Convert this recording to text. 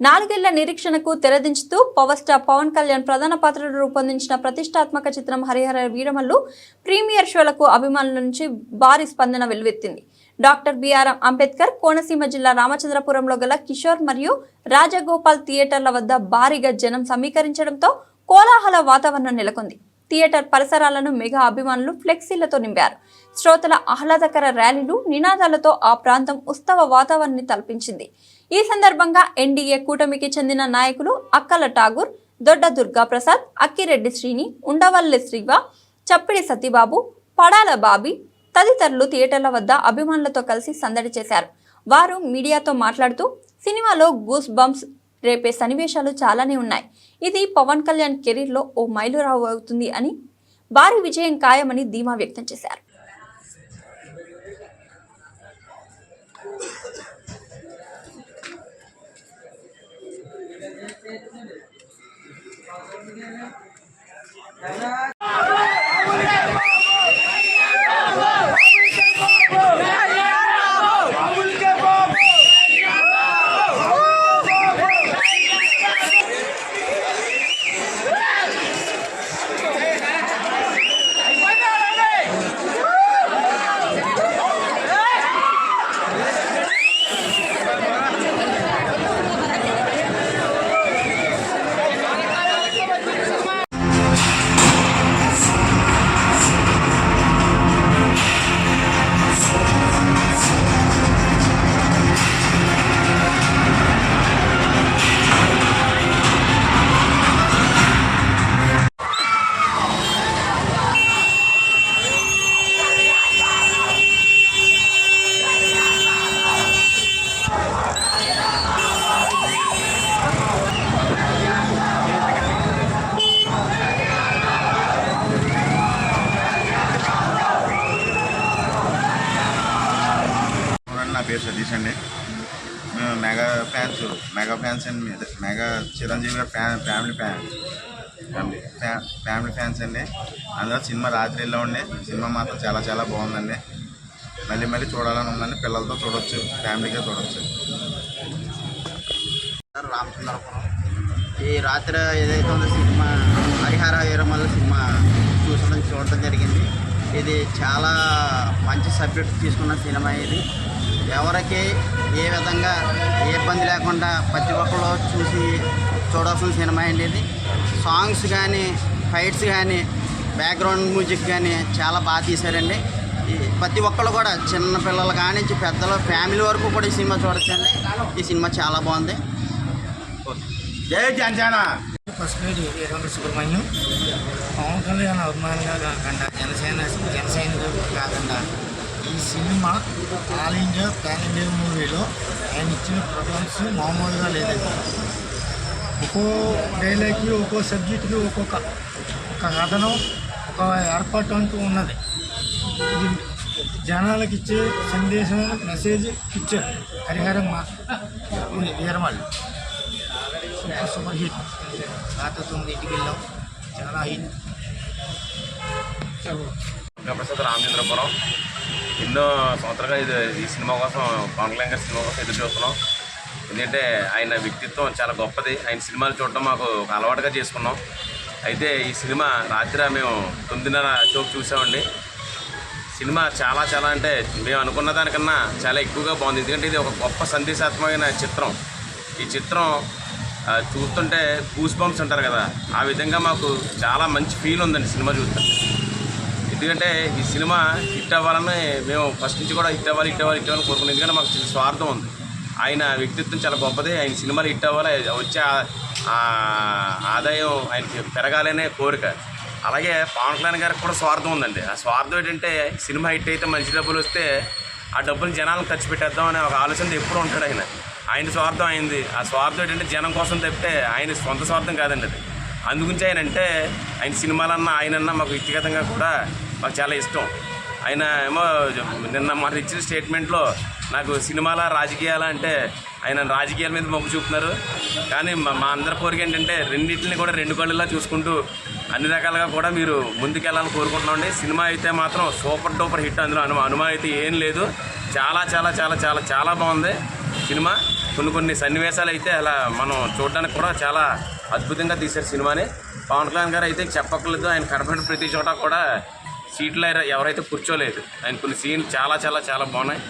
నాలుగేళ్ళ నిరీక్షణకు తెరదించుతూ పవర్ స్టార్ పవన్ కళ్యాణ్ ప్రధాన పాత్రలో రూపొందించిన ప్రతిష్టాత్మక చిత్రం హరిహర వీరమల్లు ప్రీమియర్ షోలకు అభిమానుల నుంచి భారీ స్పందన వెల్లువెత్తింది డాక్టర్ బిఆర్ అంబేద్కర్ కోనసీమ జిల్లా రామచంద్రపురంలో గల కిషోర్ మరియు రాజగోపాల్ థియేటర్ల వద్ద భారీగా జనం సమీకరించడంతో కోలాహల వాతావరణం నెలకొంది. థియేటర్ పరిసరాలను మెగా అభిమానులు ఫ్లెక్సీలతో నింపారు. శ్రోతల ఆహ్లాదకర ర్యాలీలు నినాదాలతో ఆ ప్రాంతం ఉత్సవ వాతావరణాన్ని తలపించింది. ఈ సందర్భంగా ఎన్డీఏ కూటమికి చెందిన నాయకులు అక్కల ఠాగూర్ దొడ్డ దుర్గా ప్రసాద్ అక్కిరెడ్డి శ్రీని ఉండవల్లి శ్రీవ చప్పిడి సతీబాబు పడాల బాబీ తదితరులు థియేటర్ల వద్ద అభిమానులతో కలిసి సందడి చేశారు. వారు మీడియాతో మాట్లాడుతూ సినిమాలో గూస్ బంప్స్ రేపే సన్నివేశాలు చాలానే ఉన్నాయి. ఇది పవన్ కళ్యాణ్ కెరీర్లో ఓ మైలురావు అవుతుంది అని భారీ విజయం ఖాయమని ధీమా వ్యక్తం చేశారు. పేరు సతీష్ అండి. మేము మెగా ఫ్యాన్స్ మెగా ఫ్యాన్స్ అండి మెగా చిరంజీవి గారి ఫ్యా family fan family family fans అండి. అందులో సినిమా రాత్రి ఉండే సినిమా మాత్రం చాలా చాలా బాగుందండి. మళ్ళీ మళ్ళీ చూడాలని ఉందండి. పిల్లలతో చూడొచ్చు ఫ్యామిలీగా చూడొచ్చు. రామచంద్రపురం. ఈ రాత్రి ఏదైతే ఉందో సినిమా హరిహర వీరమల్ల సినిమా చూసడం చూడటం జరిగింది. ఇది చాలా మంచి సబ్జెక్ట్ తీసుకున్న సినిమా ఇది. ఎవరికి ఏ విధంగా ఏ ఇబ్బంది లేకుండా ప్రతి ఒక్కరు చూసి చూడాల్సిన సినిమా అండి ఇది. సాంగ్స్ కానీ ఫైట్స్ కానీ బ్యాక్గ్రౌండ్ మ్యూజిక్ కానీ చాలా బాగా తీశారండి. ఈ ప్రతి ఒక్కళ్ళు కూడా చిన్న పిల్లలు కానించి పెద్దలు ఫ్యామిలీ వరకు కూడా ఈ సినిమా చూడొచ్చండి. ఈ సినిమా చాలా బాగుంది. ఫస్ట్ ఎర్రంగ సుబ్రహ్మణ్యం. పవన్ కళ్యాణ్ అభిమానిగా కాకుండా జనసేన జన సైనికులు కాకుండా ఈ cinema all India pan India మూవీలో ఆయన ఇచ్చిన ప్రోగ్రామ్స్ మామూలుగా లేదండి ఒక్కో డైలాగ్కి ఒక్కో సబ్జెక్ట్కి ఒక్కొక్క ఒక కథనం ఒక ఏర్పాటు అంటూ ఉన్నది. ఇది జనాలకు ఇచ్చే సందేశం మెసేజ్ ఇచ్చారు హరిహరం మా వీరమల్లి. Super super hit. తొమ్మిది ఇంటికి వెళ్ళాం. చాలా హిట్. ప్రసాద్ రామచంద్రపురం. ఎన్నో సంవత్సరాలుగా ఇది ఈ సినిమా కోసం పవన్ కళ్యాణ్ గారి సినిమా కోసం ఎదురు చూస్తున్నాం ఎందుకంటే ఆయన వ్యక్తిత్వం చాలా గొప్పది. ఆయన సినిమాలు చూడటం మాకు ఒక అలవాటుగా చేసుకున్నాం. అయితే ఈ సినిమా రాత్రి మేము తొమ్మిదిన్నర షోకి చూసామండి. సినిమా చాలా చాలా అంటే మేము అనుకున్న దానికన్నా చాలా ఎక్కువగా బాగుంది. ఎందుకంటే ఇది ఒక గొప్ప సందేశాత్మకమైన చిత్రం. ఈ చిత్రం చూస్తుంటే గూస్ బంప్స్ అంటారు కదా. ఆ విధంగా మాకు చాలా మంచి ఫీల్ ఉందండి సినిమా చూస్తుంటే. ఎందుకంటే ఈ సినిమా హిట్ అవ్వాలని మేము ఫస్ట్ నుంచి కూడా హిట్ అవ్వాలి హిట్ అవ్వాలి హిట్ అవ్వాలని కోరుకున్నాం. ఎందుకంటే మాకు చాలా స్వార్థం ఉంది. ఆయన వ్యక్తిత్వం చాలా గొప్పది. ఆయన సినిమాలు హిట్ అవ్వాలి వచ్చే ఆదాయం ఆయనకి పెరగాలనే కోరిక. అలాగే పవన్ కళ్యాణ్ గారికి కూడా స్వార్థం ఉందండి. ఆ స్వార్థం ఏంటంటే సినిమా హిట్ అయితే మంచి డబ్బులు వస్తే ఆ డబ్బులు జనాలను ఖర్చు పెట్టేద్దాం అనే ఒక ఆలోచన ఎప్పుడు ఉంటాడు ఆయన. ఆయన స్వార్థం అయింది. ఆ స్వార్థం ఏంటంటే జనం కోసం తప్పితే ఆయన సొంత స్వార్థం కాదండి అది. అందుగురించి ఆయన అంటే ఆయన సినిమాలన్నా ఆయనన్నా మాకు వ్యక్తిగతంగా కూడా మాకు చాలా ఇష్టం. ఆయన ఏమో నిన్న మన ఇచ్చిన స్టేట్మెంట్లో నాకు సినిమాల రాజకీయాల అంటే ఆయన రాజకీయాల మీద మొగ్గు చూపుతున్నారు. కానీ మా మా అందరి కోరిక ఏంటంటే రెండింటిని కూడా రెండు కళ్ళులా చూసుకుంటూ అన్ని రకాలుగా కూడా మీరు ముందుకెళ్ళాలని కోరుకుంటున్నామండి సినిమా అయితే మాత్రం సూపర్ డూపర్ హిట్ అందులో అను అనుమా అయితే ఏం లేదు. చాలా చాలా చాలా చాలా చాలా బాగుంది సినిమా. కొన్ని కొన్ని సన్నివేశాలు అయితే అలా మనం చూడడానికి కూడా చాలా అద్భుతంగా తీశారు సినిమాని. పవన్ కళ్యాణ్ గారు అయితే చెప్పకలేదు ఆయన కనపడిన ప్రతి చోట కూడా సీట్లో ఎవరైతే కూర్చోలేదు ఆయన కొన్ని సీన్లు చాలా చాలా చాలా బాగున్నాయి.